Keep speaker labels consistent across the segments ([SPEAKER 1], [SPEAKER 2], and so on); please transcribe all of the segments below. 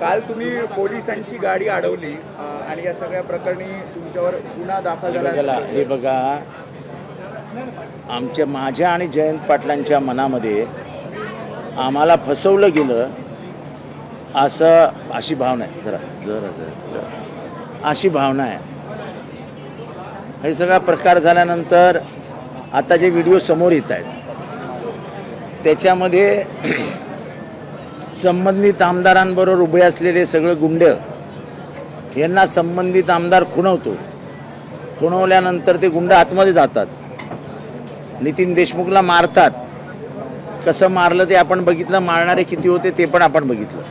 [SPEAKER 1] काल तुम्ही पोलिसांची गाडी अडवली आणि या सगळ्या प्रकरणी तुमच्यावर गुन्हा दाखल झाला
[SPEAKER 2] हे बघा. आमच्या माझ्या आणि जयंत पाटलांच्या मनामध्ये आम्हाला फसवलं गेलं असं अशी भावना आहे. जरा जरा जरा. अशी भावना आहे. हे सगळा प्रकार झाल्यानंतर आता जे व्हिडिओ समोर येत आहेत त्याच्यामध्ये संबंधित आमदारांबरोबर उभे असलेले सगळे गुंड यांना संबंधित आमदार खुणवतो. खुणवल्यानंतर ते गुंड आतमध्ये जातात. नितीन देशमुखला मारतात. कसं मारलं ते आपण बघितलं मारणारे किती होते ते पण आपण बघितलं.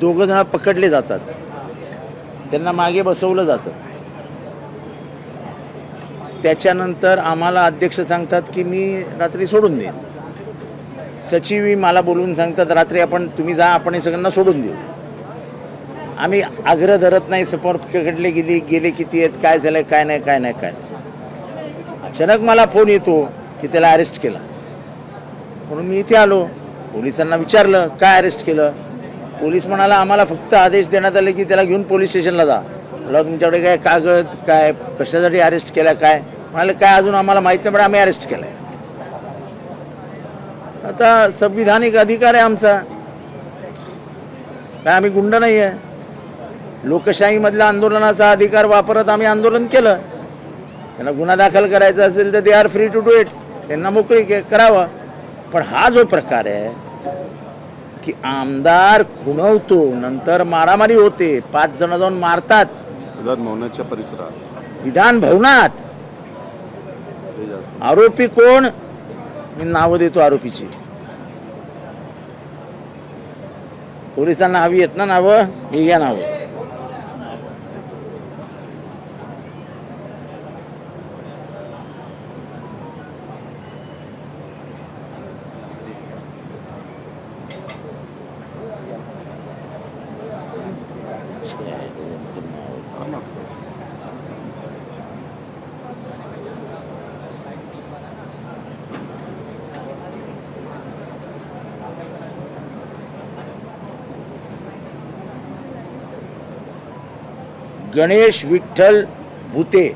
[SPEAKER 2] दोघं जण पकडले जातात. त्यांना मागे बसवलं जातं. त्याच्यानंतर आम्हाला अध्यक्ष सांगतात की मी रात्री सोडून देईन. सचिवही मला बोलवून सांगतात रात्री आपण तुम्ही जा आपण हे सगळ्यांना सोडून देऊ. आम्ही आग्रह धरत नाही समोर गेले गेली गेले किती आहेत काय झालं काय नाही काय नाही काय अचानक मला फोन येतो की त्याला अरेस्ट केला. म्हणून मी इथे आलो. पोलिसांना विचारलं काय अरेस्ट केलं? पोलीस म्हणाला आम्हाला फक्त आदेश देण्यात आले की त्याला घेऊन पोलीस स्टेशनला जा. मला तुमच्याकडे काय कागद काय कशासाठी अरेस्ट केला काय? म्हणाले काय अजून आम्हाला माहीत नाही पण आम्ही अरेस्ट केलं आहे आता संविधानिक अधिकार आहे आमचा. काय आम्ही गुंड नाही आहे लोकशाहीमधल्या आंदोलनाचा अधिकार वापरत आम्ही आंदोलन केलं. त्यांना गुन्हा दाखल करायचा असेल तर they are free to do it. त्यांना मोकळी के- करावं. पण हा जो प्रकार आहे की आमदार खुणवतो नंतर मारामारी होते पाच जण जाऊन मारतात.
[SPEAKER 3] विधान भवनाच्या परिसरात.
[SPEAKER 2] विधान भवनात. आरोपी कोण? मी नावं देतो आरोपीची पोलिसांना हवी आहेत ना नावं ही घ्या नावं
[SPEAKER 3] हा ना.
[SPEAKER 2] गणेश विठ्ठल भुते.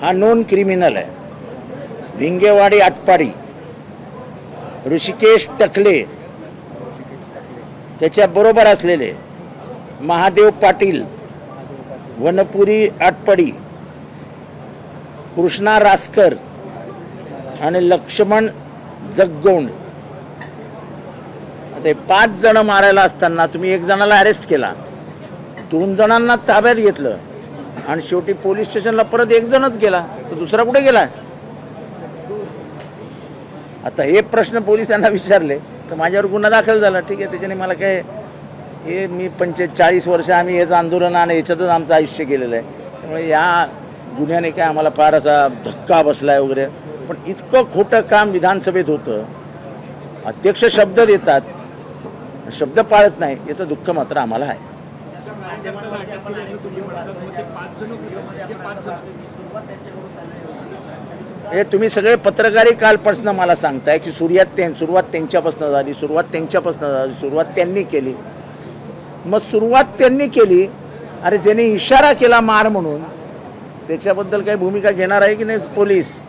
[SPEAKER 2] हा नॉन क्रिमिनल आहे. भिंगेवाडी आटपाडी. ऋषिकेश टकले. त्याच्याबरोबर असलेले महादेव पाटील वनपुरी आटपाडी कृष्णा रासकर आणि लक्ष्मण जगगोंड. ते पाच जण मारायला असताना तुम्ही एक जणाला अरेस्ट केला. दोन जणांना ताब्यात घेतलं आणि शेवटी पोलीस स्टेशनला परत एक जणच गेला तर दुसरा कुठे गेला आता हे प्रश्न पोलिसांना विचारले तर माझ्यावर गुन्हा दाखल झाला. ठीक आहे त्याच्याने मला काय हे मी पंचे चाळीस वर्ष आम्ही हेच आंदोलन आणि याच्यातच आमचं आयुष्य गेलेलं आहे. त्यामुळे या गुन्ह्याने काय आम्हाला फार असा धक्का बसला आहे वगैरे. पण इतकं खोटं काम विधानसभेत होतं. अध्यक्ष शब्द देतात शब्द पाळत नाही याचं दुःख मात्र आम्हाला आहे. हे तुम्ही सगळे पत्रकारी कालपासून मला सांगताय की सुरुवात त्यां सुरुवात त्यांच्यापासून झाली सुरुवात त्यांच्यापासून झाली सुरुवात त्यांनी केली. मग सुरुवात त्यांनी केली अरे ज्याने इशारा केला मार म्हणून त्याच्याबद्दल काही भूमिका घेणार आहे की नाही पोलीस?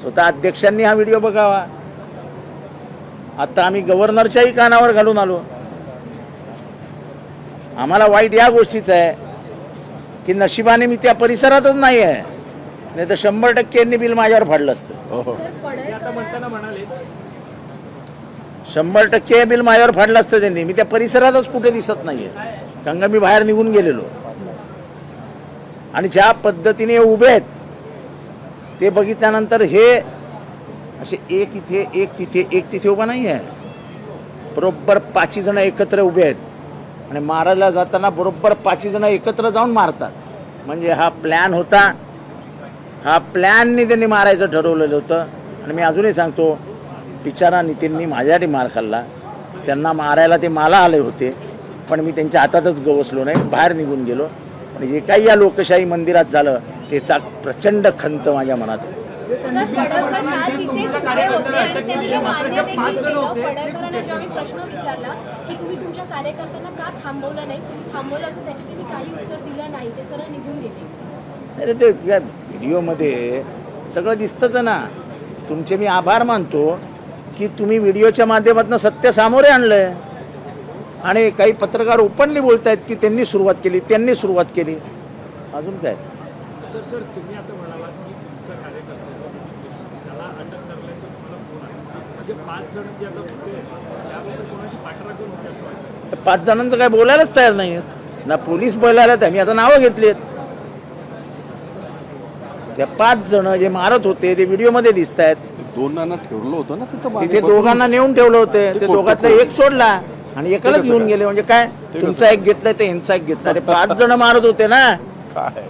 [SPEAKER 2] स्वतः अध्यक्षांनी हा व्हिडिओ बघावा. आता आम्ही गव्हर्नरच्याही कानावर घालून आलो. आम्हाला वाईट या गोष्टीचं आहे की नशिबाने मी त्या परिसरातच नाही आहे. नाही तर शंभर टक्के यांनी बिल माझ्यावर फाडलं असतं.
[SPEAKER 3] हो हो.
[SPEAKER 2] शंभर टक्के हे बिल माझ्यावर फाडलं असतं त्यांनी. मी त्या परिसरातच कुठे दिसत नाहीये. कारण का मी बाहेर निघून गेलेलो. आणि ज्या पद्धतीने हे उभे आहेत ते बघितल्यानंतर हे असे एक इथे एक तिथे एक तिथे उभा नाही आहे बरोबर पाचही जण एकत्र उभे आहेत. आणि मारायला जाताना बरोबर पाचही जणं एकत्र जाऊन मारतात. म्हणजे हा प्लॅन होता. हा प्लॅननी त्यांनी मारायचं ठरवलेलं होतं. आणि मी अजूनही सांगतो बिचारा नितीननी माझ्यासाठी मार खाल्ला. त्यांना मारायला ते मला आले होते. पण मी त्यांच्या हातातच गवसलो नाही. बाहेर निघून गेलो. आणि जे काही या लोकशाही मंदिरात झालं त्याचा प्रचंड खंत माझ्या मनात आहे
[SPEAKER 4] पडळकर तिथेच उभे होते आणि त्यांनी मान्य देखील केलं पडळकरांना जेव्हा मी प्रश्न विचारला की तुम्ही तुमच्या कार्यकर्त्यांना का थांबवलं नाही? तुम्ही थांबवलं असं त्याचे त्यांनी काही उत्तर दिलं नाही ते सरळ निघून गेले.
[SPEAKER 2] अरे ते त्या व्हिडिओमध्ये सगळं दिसतंच ना. तुमचे मी आभार मानतो की तुम्ही व्हिडिओच्या माध्यमातून सत्य सामोरे आणलंय. आणि काही पत्रकार ओपनली बोलत आहेत की त्यांनी सुरुवात केली त्यांनी सुरुवात केली. अजून काय?
[SPEAKER 5] सर सर तुम्ही आता म्हणालात की तुमचा कार्यकर्त्याचा त्याला अटक करण्याचा तुम्हाला फोन आहे म्हणजे पाच जण जे आता होते त्याबद्दल कोणाची पाठराखण होते असं वाटतं
[SPEAKER 2] त्या पाच जणांचं काय बोलायलाच तयार नाही आहेत ना पोलीस बोलायला मी आता नावं घेतली आहेत. त्या पाच जण जे मारत होते ते व्हिडिओमध्ये दिसत आहेत.
[SPEAKER 3] दोनांना ठेवलं होतं ना तिथं.
[SPEAKER 2] दोघांना नेऊन ठेवलं होतं.
[SPEAKER 3] ते
[SPEAKER 2] ते दोघातला
[SPEAKER 3] ते?
[SPEAKER 2] एक सोडला आणि एकालाच घेऊन? गेले. म्हणजे काय?
[SPEAKER 3] ते
[SPEAKER 2] तुमचा? एक घेतलाय ते ह्यांचा एक घेतला. अरे पाच जण मारत होते ना.
[SPEAKER 3] काय?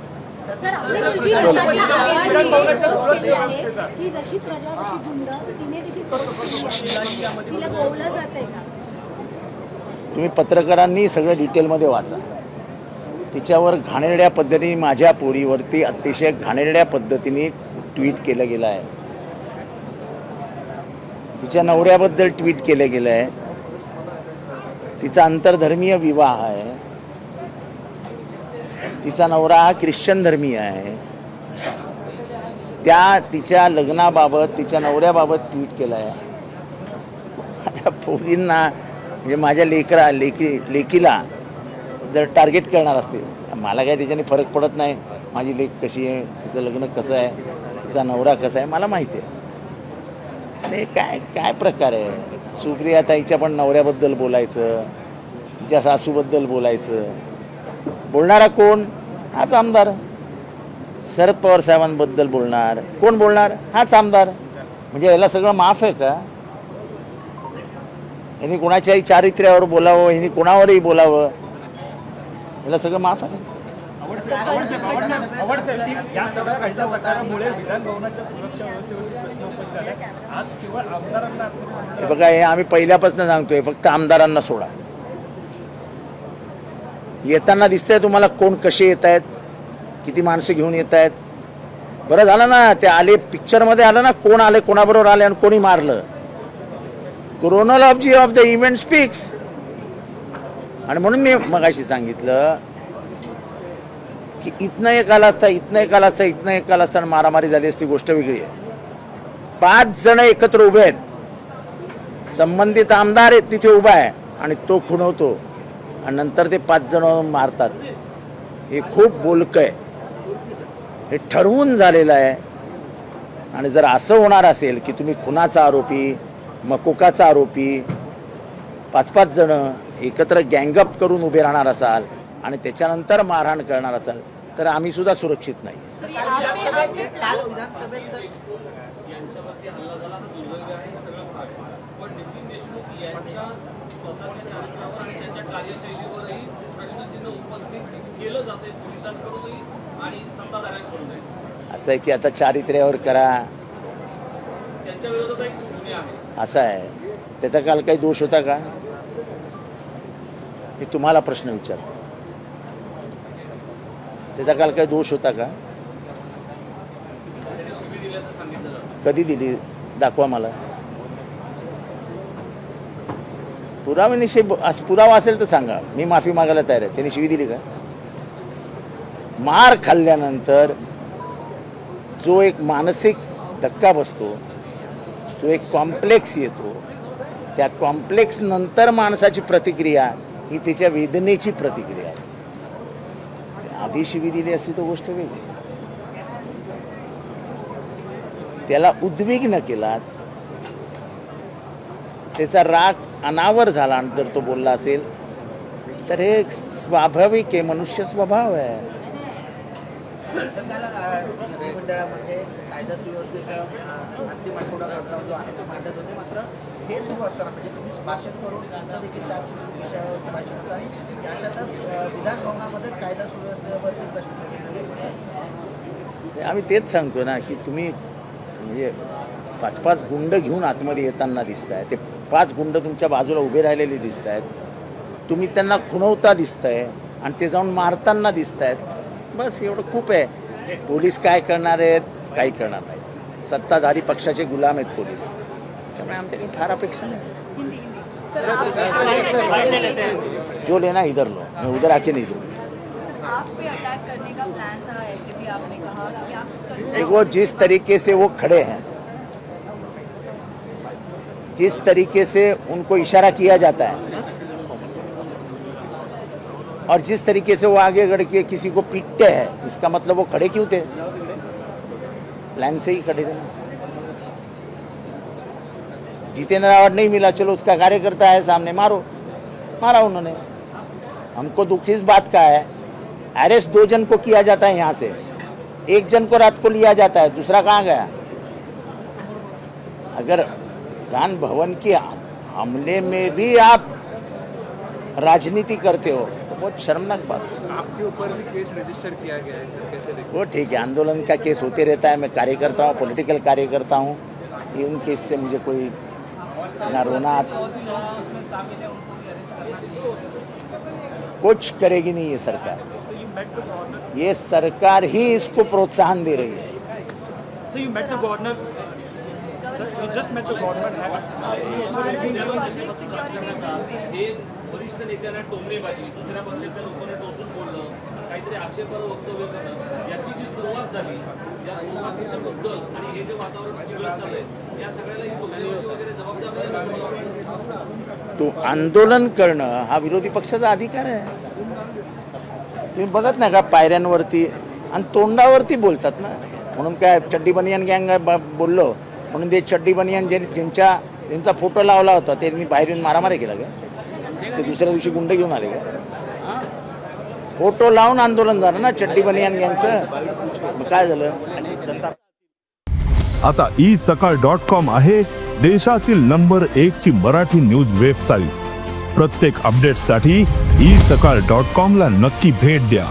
[SPEAKER 4] सर आपली मुलगी अशी आव्हान केली आहे की जशी प्रजा तशी तिने देखील. तिला गोवलं जात आहे का?
[SPEAKER 2] तुम्ही पत्रकारांनी सगळं डिटेलमध्ये वाचा. तिच्यावर घाणेरड्या पद्धतीने माझ्या पोरीवरती अतिशय घाणेरड्या पद्धतीने ट्विट केलं गेलं आहे. तिच्या नवऱ्याबद्दल ट्विट केलं गेलं आहे. तिचा आंतरधर्मीय विवाह आहे. तिचा नवरा हा ख्रिश्चन धर्मीय आहे. त्या तिच्या लग्नाबाबत तिच्या नवऱ्याबाबत ट्विट केलं आहे माझ्या पोरींना म्हणजे माझ्या लेकरा लेकी लेकीला जर टार्गेट करणार असतील मला काय त्याच्याने फरक पडत नाही. माझी लेक कशी आहे तिचं लग्न कसं आहे तिचा नवरा कसा आहे मला माहिती आहे. आणि काय काय प्रकार आहे? सुप्रिया ताईच्या पण नवऱ्याबद्दल बोलायचं तिच्या सासूबद्दल बोलायचं. बोलणारा कोण? हाच आमदार. शरद पवार साहेबांबद्दल बोलणार. कोण बोलणार? हाच आमदार. म्हणजे याला सगळं माफ आहे का? यांनी कोणाच्याही चारित्र्यावर बोलावं यांनी कोणावरही बोलावं. याला सगळं माफ आहे. हे बघा हे आम्ही पहिल्यापासून सांगतोय फक्त आमदारांना सोडा. येताना दिसतंय तुम्हाला कोण कसे येत आहेत किती माणसं घेऊन येत आहेत बरं झालं ना ते आले पिक्चरमध्ये आलं ना कोण आले कोणाबरोबर आले आणि कोणी मारलं. Chronology of the event speaks. आणि म्हणून मी मगाशी सांगितलं की इथनं एक आला असता इथनं एक आला असता इथनं एक आला असता आणि मारामारी झाली असती गोष्ट वेगळी आहे. पाच जण एकत्र उभे आहेत. संबंधित आमदार आहेत तिथे उभा आहे आणि तो खुणवतो आणि नंतर ते पाच जण मारतात. हे खूप बोलकं आहे. हे ठरवून झालेलं आहे. आणि जर असं होणार असेल की तुम्ही खुनाचा आरोपी मकोकाचा आरोपी पाच पाच जण एकत्र गँगअप करून उभे राहणार असाल आणि त्याच्यानंतर मारहाण करणार असाल तर आम्ही सुद्धा सुरक्षित नाही.
[SPEAKER 6] पण नितीन देशमुख यांच्या स्वतःच्या कार्यशैलीवरही प्रश्नचिन्ह उपस्थित केलं जाते पोलिसांकडूनही आणि सत्ताधाऱ्यांकडूनही
[SPEAKER 2] असं आहे की आता चारित्र्यावर करा.
[SPEAKER 6] त्यांच्या विरोधातही गुन्हे आहेत.
[SPEAKER 2] असं आहे. त्याचा काल काही दोष होता का? मी तुम्हाला प्रश्न विचारतो. त्याचा काल काही दोष होता का? कधी दिली? दाखवा मला. पुराव्यानिशी असं पुरावा असेल तर सांगा. मी माफी मागायला तयार आहे. त्यांनी शिवी दिली का? मार खाल्ल्यानंतर जो एक मानसिक धक्का बसतो जो एक कॉम्प्लेक्स येतो त्या कॉम्प्लेक्स नंतर माणसाची प्रतिक्रिया ही त्याच्या वेदनेची प्रतिक्रिया असते. आधी शिवी दिली असती तो गोष्ट वेगळी. त्याला उद्विग्न केला त्याचा राग अनावर झाला आणि जर तो बोलला असेल तर हे स्वाभाविक आहे मनुष्य स्वभाव आहे.
[SPEAKER 7] सर काल अ, मंत्रिमंडळामध्ये कायदा सुव्यवस्थेचा अ, अंतिम आठवडा प्रस्ताव जो आहे तो मांडत होते मात्र हे सुरू असताना म्हणजे तुम्ही भाषण करून तुमचं देखील त्या विषयावर भाषण होतं आणि अशातच अ, विधान भवनामध्येच कायदा सुव्यवस्थेवरती प्रश्न
[SPEAKER 2] हे आम्ही तेच सांगतो ना की तुम्ही म्हणजे पाच पाच गुंड घेऊन आतमध्ये येताना दिसत आहे ते पाच गुंड तुमच्या बाजूला उभे राहिलेले दिसत आहेत तुम्ही त्यांना खुणवता दिसतंय आणि ते जाऊन मारताना दिसत आहेत बस एवढं खूप आहे. पोलीस काय करणार आहेत? काही करणार नाही. सत्ताधारी पक्षाचे गुलाम आहेत पोलीस. त्यामुळे आमच्याकडे फार अपेक्षा नाही. जो लेना इधर लो. मैं उधर आके नहीं दूंगा.
[SPEAKER 4] आप पे अटैक करने का प्लान था ऐसे भी आपने कहा क्या कुछ कर
[SPEAKER 2] देखो जिस तरीके से वो खड़े हैं जिस तरीके से उनको इशारा किया जाता है और जिस तरीके से वो आगे बढ़ के किसी को पीटते हैं, इसका मतलब वो खड़े क्यों थे? प्लान से ही खड़े थे जितेंद्र अवार्ड नहीं मिला, चलो उसका कार्यकर्ता है, सामने मारो। मारा उन्होंने। हमको दुख इस बात का है अरेस्ट दो जन को किया जाता है यहाँ से। एक जन को रात को लिया जाता है, दूसरा कहाँ गया? अगर विधान भवन के हमले में भी आप राजनीति करते हो तो बहुत शर्मनाक बात है
[SPEAKER 1] आपके ऊपर भी केस रजिस्टर किया गया है सर कैसे
[SPEAKER 2] वो ठीक है आंदोलन का केस होते रहता है मैं कार्यकर्ता हूँ पॉलिटिकल कार्यकर्ता हूँ ये उन केस से मुझे कोई ना रोना कुछ करेगी नहीं ये सरकार. ये सरकार ही इसको प्रोत्साहन दे रही है
[SPEAKER 5] So you met the governor. You just met the
[SPEAKER 4] पे
[SPEAKER 6] हे वरिष्ठ नेत्यांना टोमणेबाजी दुसऱ्या पक्षाच्या लोकांना टोचून बोलणं काहीतरी आक्षेपार्ह वक्तव्य करणं याची जी सुरुवात झाली या सुरुवातीच्या बद्दल आणि हे जे वातावरण चिघळत चाललंय या सगळ्याला ही टोमणेबाजी वगैरे जबाबदार नाही असं मला वाटतं.
[SPEAKER 2] तो आंदोलन करणं हा विरोधी पक्षाचा अधिकार आहे. तुम्ही बघत नाही का पायऱ्यांवरती? आणि तोंडावरती बोलतात ना. म्हणून काय चड्डी बनियान गँग बोललो. म्हणून ते चड्डी बनियान जे ज्यांच्या त्यांचा फोटो लावला होता ते मी बाहेर येऊन मारामारी केला का ते दुसऱ्या दिवशी गुंड घेऊन आले का फोटो लावून आंदोलन झालं ना चड्डी बनियान यांचं. काय झालं?
[SPEAKER 8] आता ई सकाळ डॉट कॉम आहे देशातील नंबर एक ची मराठी न्यूज वेबसाईट. प्रत्येक अपडेटसाठी ई सकाळ डॉट कॉम ला नक्की भेट द्या.